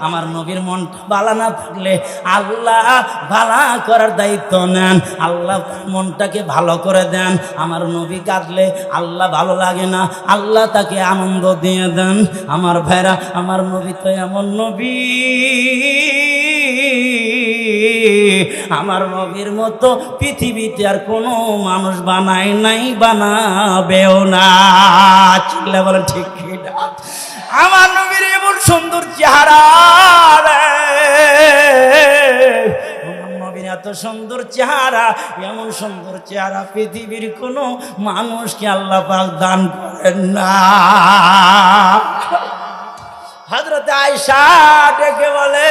আমার নবীর মন ভালো না থাকলে আল্লাহ ভালো করার দায়িত্ব নেন। আল্লাহ মনটাকে ভালো করে দেন। আমার নবী কাঁদলে আল্লাহ ভালো লাগে না। আল্লাহ তাকে আনন্দ দিয়ে দেন। আমার ভাইরা, আমার নবী তো এমন নবী। আমার নবীর মতো পৃথিবীতে আর কোনো মানুষ বানায় নাই, বানাবেও না। চিল্লা বলে ঠিক? আমার নবীর এমন সুন্দর চেহারা এত সুন্দর চেহারা, এমন সুন্দর চেহারা পৃথিবীর কোনো মানুষকে আল্লাহ পাক দান করেন না। হজরত আয়সা ডেকে বলে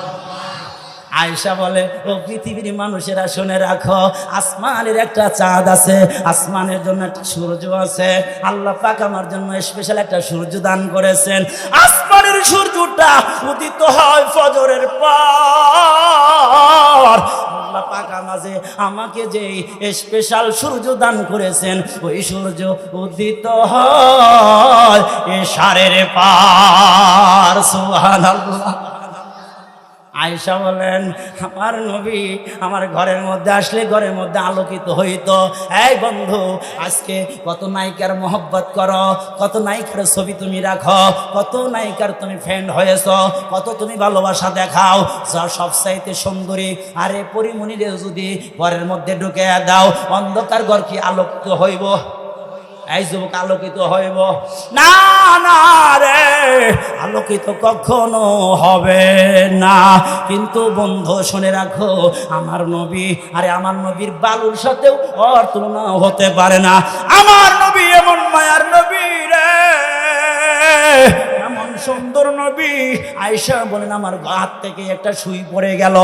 আয়সা বলে, ও পৃথিবীর মানুষেরা শুনে রাখো, আসমানের একটা চাঁদ আছে, আসমানের জন্য একটা সূর্য আছে। আল্লাহ পাক আমার জন্য স্পেশাল একটা সূর্য দান করেছেন। আসমানের সূর্যটা উদিত হয় ফজরের পর। আল্লাহ পাক আমাকে আমাকে যে স্পেশাল সূর্য দান করেছেন, ওই সূর্য উদিত হয় এ সারের পার। সুবহানাল্লাহ। আয়সা বলেন, আমার নবী আমার ঘরের মধ্যে আসলে ঘরের মধ্যে আলোকিত হইতো। এই বন্ধু, আজকে কত নায়িকার মোহব্বত করো, কত নায়িকার ছবি তুমি রাখো, কত নায়িকার তুমি ফ্রেন্ড হয়েছ, কত তুমি ভালোবাসা দেখাও। যা সবচাইতে সুন্দরী, আরে পরিমণিরে যদি ঘরের মধ্যে ঢুকে দাও, অন্ধকার ঘর কি আলোকিত হইব? এই যুবক আলোকিত হইব। না না রে, আলোকিত কখনো হবে না। কিন্তু বন্ধু, শুনে রাখো, আমার নবী, আরে আমার নবীর বালুর সাথেও অর তুলনা হতে পারে না। আমার নবী এমন মায়ার নবী রে। সুন্দর নবী। আয়সা বলেন আমার হাত থেকে একটা সুই পড়ে গেল।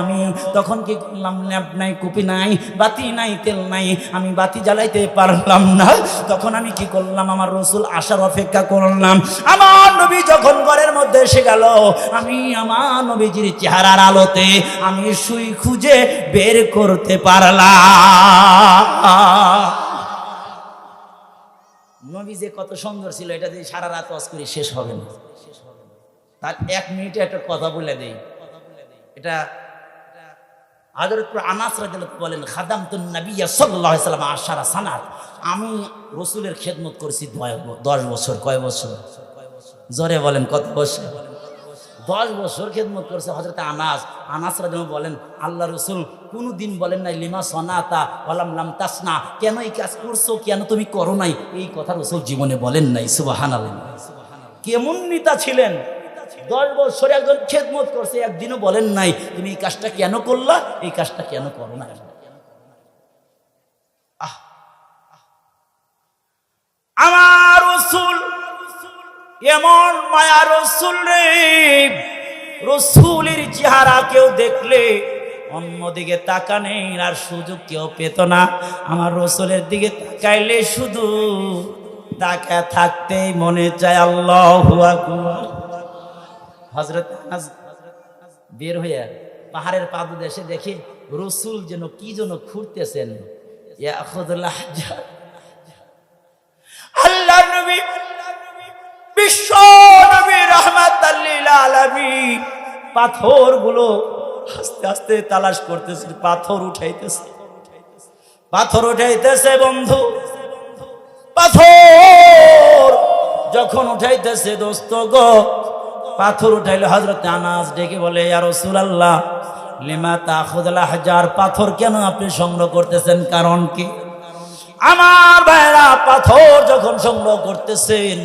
আমি তখন কি করলাম? ল্যাম্প নাই, কুপি নাই, বাতি নাই, তেল নাই, আমি বাতি জ্বালাইতে পারলাম না। তখন আমি কি করলাম? আমার রসুল আসার অপেক্ষা করলাম। আমার নবী যখন ঘরের মধ্যে এসে গেল, আমি আমার নবীজির চেহারার আলোতে আমি সুই খুঁজে বের করতে পারলাম। নবী যে কত সুন্দর ছিল, এটা যদি সারা রাত ওয়াজ করে শেষ হবে না। তার এক মিনিটে একটা কথা বলে দেই। এটা হাজরতপুর আনাস রাদিয়াল্লাহু বলেন খাদাম তুন নবিয়া আলাইহি সাল্লাম আশারা সানাত। আমি রসুলের খেদমত করেছি দশ বছর, কয় বছর? জোরে বলেন, কত বছর? দশ বছর খেদমত করছে হজরত আনাস। আনাসরা যেমন বলেন, আল্লাহ রসুল কোনো দিন বলেন নাই, লিমা সনাতা ওয়ালাম লাম তাসনা। কেন এই কাজ করছ? কেন তুমি করো নাই? এই কথা রসুল জীবনে বলেন নাই, সুবহানাল্লাহ। কেমন নেতা ছিলেন? দশ বছর একজন খেদমত করছে, একদিনও বলেন নাই, তুমি এই কাজটা কেন করলা? এই কাজটা কেন করো না! আমার রসুল এমন মায়া রসুল রে। রসুলের চেহারা কেউ দেখলে অন্যদিকে তাকানে আর সুযোগ কেউ পেত না। আমার রসুলের দিকে তাকাইলে শুধু তাকা থাকতেই মনে চায় আল্লাহ হজরত বের হইয়া পাহাড়ের পাদু দেশে দেখে, রসুল যেন কি যেন খুঁড়তেছেন। আল্লাহ নবী বিশ্ব নবী আলামিন। পাথরগুলো আস্তে আস্তে তালাশ করতেছে, পাথর উঠাইতেছে। পাথর উঠাইতেছে বন্ধু, পাথর যখন উঠাইতেছে দোস্ত গো, পাথর উঠাইলে হজরত আনাস ডেকে বলে আর আল্লাহ লিমা তাখুদুল্লাহ হাজার পাথর কেন আপনি সংগ্রহ করতেছেন, কারণ কি? আমার ভাইরা পাথর যখন সংগ্রহ করতেছেন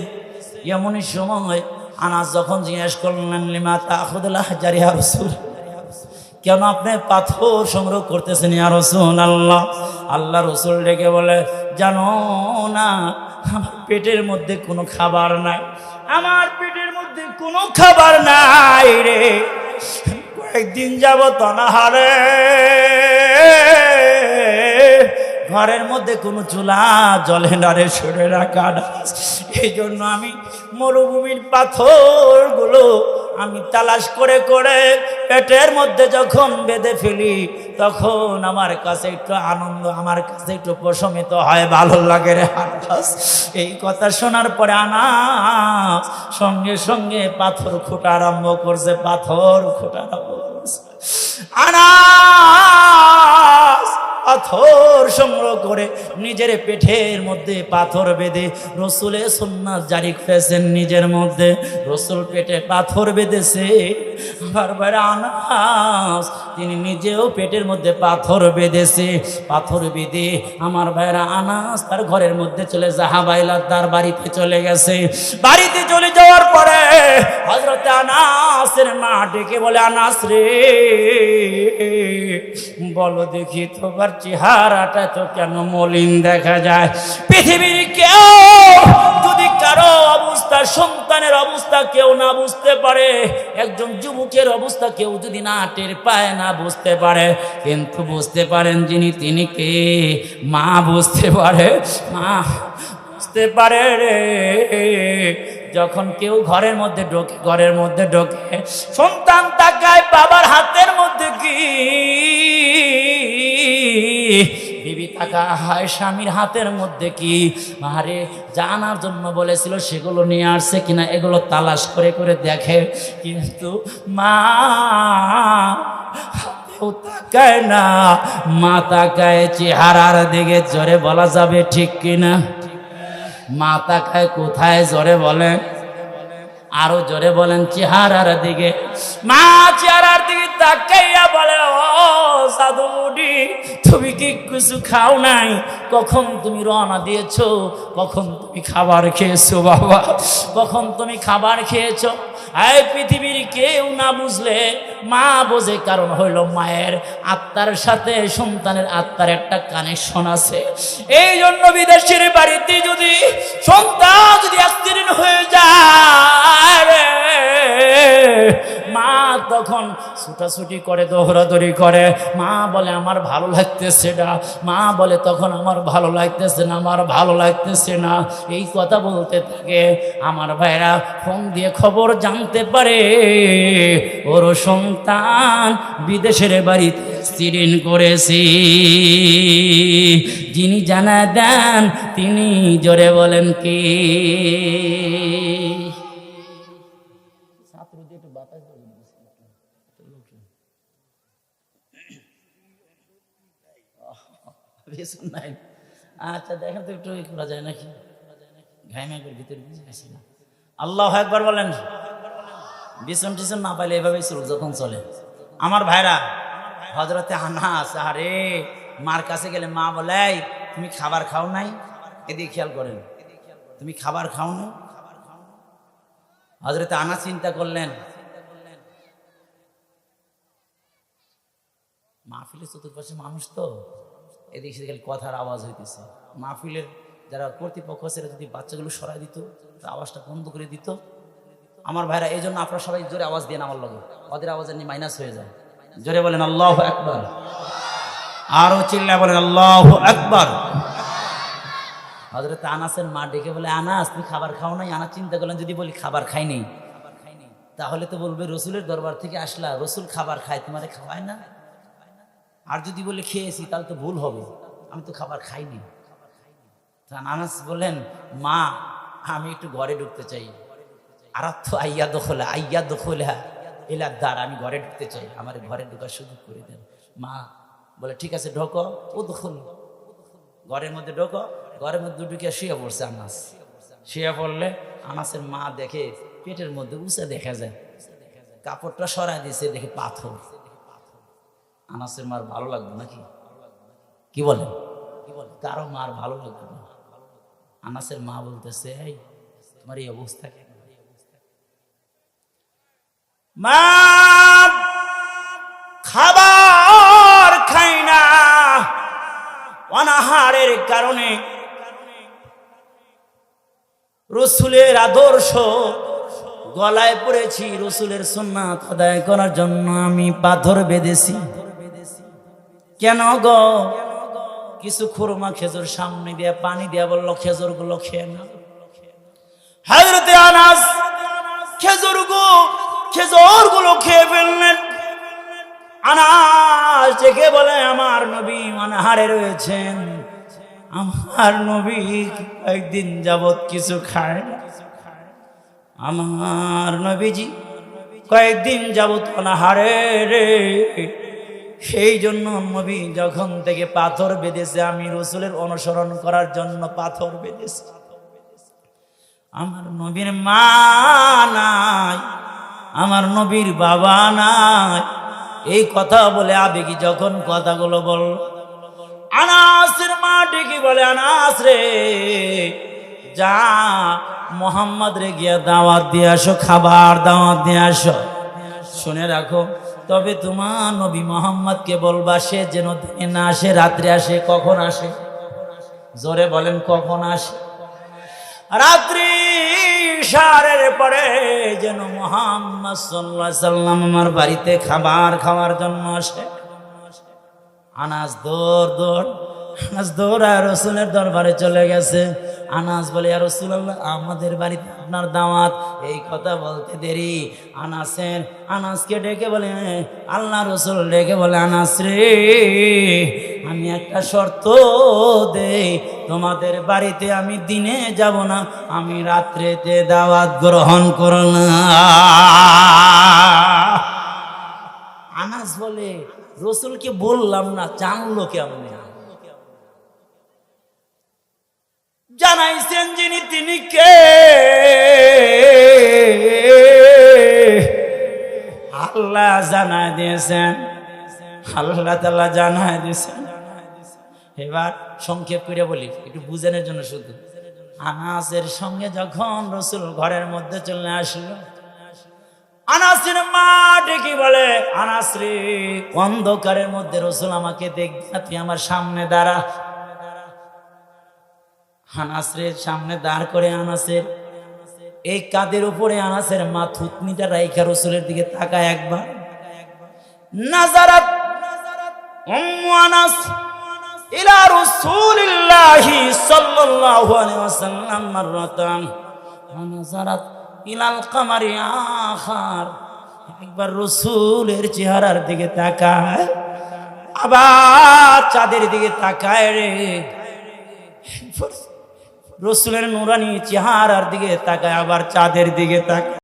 এমনই সময় আনাস যখন জিজ্ঞেস করলেন, লিমা তাখুদুল্লাহ হাজার ইয়া রাসূল? কেন আপনি পাথর সংগ্রহ করতেছেন ইয়া রসুল আল্লাহ আল্লাহ রসুল ডেকে বলে, জানো না, আমার পেটের মধ্যে কোনো খাবার নাই, আমার পেটের মধ্যে কোনো খাবার নাই রে কয়েকদিন যাব তনাহারে ঘরের মধ্যে কোনো চুলা জলে না রে সরে রাখা। এই জন্য আমি মরুভূমির পাথরগুলো আমি তালাশ করে করে পেটের মধ্যে যখন বেঁধে ফেলি, তখন আমার কাছে একটু আনন্দ, আমার কাছে একটু প্রশমিত হয়, ভালো লাগে রে আনাস এই কথা শোনার পরে আনাস সঙ্গে সঙ্গে পাথর খোটা আরম্ভ করছে, পাথর খোটা আরম্ভ করছে আনাস পাথর সংগ্রহ করে নিজের পেটের মধ্যে পাথর বেঁধে রসুলে সন্ন্যাস জারি করেছেন নিজের মধ্যে। রসুল পেটে পাথর বেঁধেছে। আবার আনাস তিনি নিজেও পেটের মধ্যে পাথর বেঁধেছে। পাথর বেঁধে আমার ভাইরা আনাস তার ঘরের মধ্যে চলে জাহাবাইলা তার বাড়িতে চলে গেছে। বাড়িতে চলে যাওয়ার পরে হজরতে আনাসের মা ডেকে বলে, আনাস রে, বলো দেখি তোমার চেহারাটা তো কেন মলিন দেখা যায়? পৃথিবীর কেউ অবস্থা, সন্তানের অবস্থা কেউ না বুঝতে পারে, একজন যুবকের অবস্থা কেউ যদি না টের পায়, না বুঝতে পারে, কিন্তু বুঝতে পারেন যিনি তিনি কে? মা বুঝতে পারে, মা বুঝতে পারে রে। যখন কেউ ঘরের মধ্যে ঢোকে, ঘরের মধ্যে ঢোকে, সন্তান তাকায় বাবার হাতের মধ্যে কি? তাকা হয় স্বামীর হাতের মধ্যে কি? মারে জানার জন্য বলেছিল, সেগুলো নিয়ে আসছে কিনা এগুলো তালাশ করে করে দেখে। কিন্তু মা তাকায় না, মা তাকায় চেহারার দিকে, জোরে বলা যাবে ঠিক কিনা? মা তাকায় কোথায়? জোরে বলেন। আরও জোরে বলেন, চেহারার দিকে। মা, চেহারার দিকে তাকাইয়া বলে, ও সাধুটি তুমি কি কিছু খাও নাই? কখন তুমি রওনা দিয়েছ? কখন তুমি খাবার খেয়েছো, বাবা? কখন তুমি খাবার খেয়েছো? এই পৃথিবীর কেউ না বুঝলে মা বোঝে কারণ হইল মায়ের আত্মার সাথে সন্তানের আত্মার একটা কানেকশন আছে। এই জন্য বিদেশের বাড়িতে যদি সন্তান যদি অ্যাক্সিডেন্ট হয়ে যায়, মা তখন ছুটাছুটি করে, দৌড়াদৌড়ি করে। মা বলে, আমার ভালো লাগতেছে না। মা বলে, তখন আমার ভালো লাগতেছে না, আমার ভালো লাগতেছে না। এই কথা বলতে থাকে। আমার ভাইরা ফোন দিয়ে খবর জানতে পারে, ওর সন্তান বিদেশের বাড়িতে অ্যাক্সিডেন্ট করেছি। যিনি জানা দেন, তিনি জোরে বলেন কি? বেসন নাই। আচ্ছা দেখেন তো একটু করা যায় নাকি? ঘাইমা করে ভিতরে বুঝে আসি না। আল্লাহ একবার বলেন, বিছন টিছন না পাইলে এভাবেই চল যখন চলে। আমার ভাইরা হজরতে আনাস, আরে, মার কাছে গেলে মা বলে তুমি খাবার খাও নাই? এদিকে খেয়াল করেন, তুমি খাবার খাও না? হজরতে আনা চিন্তা করলেন মা মাহফিলের চতুর্পাশে মানুষ তো? এদিকে সেদিকে কথার আওয়াজ হইতেছে। মাহফিলের যারা কর্তৃপক্ষ আছে যদি বাচ্চাগুলো সরাই দিত আওয়াজটা বন্ধ করে দিত। আমার ভাইরা এই জন্য আপনারা সবাই জোরে আওয়াজ দিয়ে আমার লগে। ওদের আওয়াজ এমনি মাইনাস হয়ে যায়। জোরে বলেন, আল্লাহ একবার আরও চিল্লা বলেন, আল্লাহ একবার হজরত আনাসের মা ডেকে বলে, আনাস, তুমি খাবার খাও নাই? আনাস চিন্তা করলেন, যদি বলি খাবার খাই নেই, তাহলে তো বলবে রসুলের দরবার থেকে আসলা, রসুল খাবার খায়, তোমারে খাওয়ায় না? আর যদি বলে খেয়েছি, তাহলে তো ভুল হবে। আমি তো খাবার খাইনি। তা আনাস বলেন মা, আমি একটু ঘরে ঢুকতে চাই। আর তো আইয়া দখলে আইয়া দখলে এলার দ্বার, আমি ঘরে ঢুকতে চাই। আমার ঘরে ঢোকার সুযোগ করে দেন। মা, বলে, ঠিক আছে, ঢোকো। ও দখল ঘরের মধ্যে ঢোকো। ঘরের মধ্যে ঢুকে শুয়ে পড়ছে আনাস। শুয়ে পড়লে আনাসের মা দেখে পেটের মধ্যে উঁচে দেখা যায়। কাপড়টা সরাই দিয়েছে, দেখে পাথর। আনাসের মার ভালো লাগবে নাকি? কি বলে কি বলে কারও মার ভালো লাগবে না। আনাসের মা বলতেছে, এই, তোমার এই অবস্থা কেন? মা, খাবার খাই না। অনাহারের কারণে রসুলের আদর্শ গলায় পড়েছি। রসুলের সোনা আদায় করার জন্য আমি পাথর বেঁধেছি। কেন গো? কিছু খুরমা খেজুর সামনে দিয়ে, পানি দিয়ে বলল খেজুরগুলো খেয়ে না হাজরতে আনাস খেজুর গো খেজুরগুলো খেয়ে ফেললেন। আনাস ডেকে বলে, আমার নবী অনাহারে রয়েছেন। আমার নবী কয়েকদিন যাবৎ কিছু খায় আমার নবীজি কয়েকদিন যাবৎ অনাহারে রে সেই জন্য নবী যখন থেকে পাথর বেঁধেছে, আমি রসুলের অনুসরণ করার জন্য পাথর বেঁধেছি। আমার নবীর মা নাই, আমার নবীর বাবা নাই। এই কথা বলে আবেগি যখন কথাগুলো বল আনাসের মা ডেকে বলে, আনাস রে, যা মোহাম্মদ রে গিয়া দাওয়াত দিয়ে আসো, খাবার দাওয়াত দিয়ে আসো। শুনে রাখো তবে তোমার নবী মোহাম্মদকে বলবা, সে যেন দিনে না আসে, রাত্রে আসে, কখন আসে? জোরে বলেন, কখন আসে? রাত্রি সারের পরে যেন মোহাম্মদ সাল্লাহ সাল্লাম আমার বাড়িতে খাবার খাওয়ার জন্য আসে। আনাজ দৌড় দৌড় আনাস দৌড়ায় রসুলের দরবারে চলে গেছে। আনাস বলে আর রসুল্লাহ আমাদের বাড়িতে আপনার দাওয়াত। এই কথা বলতে দেরি। আনাসের, আনাসকে ডেকে বলে আল্লাহ রসুল ডেকে বলে, আনাস রে, আমি একটা শর্ত দেই। তোমাদের বাড়িতে আমি দিনে যাব না, আমি রাত্রেতে দাওয়াত গ্রহণ করো না আনাস বলে, রসুলকে বললাম না, জানলো কেমনে? জানাইছেন যিনি, তিনি কে? আল্লাহ জানাই দিয়েছেন। আল্লাহ তাল্লাহ জানাই দিয়েছেন। এবার সংক্ষেপ করে বলি, একটু বুঝানোর জন্য শুধু। আনাসের সঙ্গে যখন রসুল ঘরের মধ্যে চলে আসলো, আনাসের মা ডেকে বলে, আনাস রে, অন্ধকারের মধ্যে রসুল আমাকে দেখবি তুই আমার সামনে দাঁড়া। আনাসের সামনে দাঁড় করে আনাসের। এই কাদের উপরে আনাসের মা থুতনিটা রাইখা রসুলের দিকে তাকায় একবার। নাজারাত আখার। একবার রসুলের চেহারার দিকে তাকায়। আবার চাঁদের দিকে তাকায় রে। রসুলের নুরানি চেহারার দিকে তাকায় আবার চাঁদের দিকে তাকায়।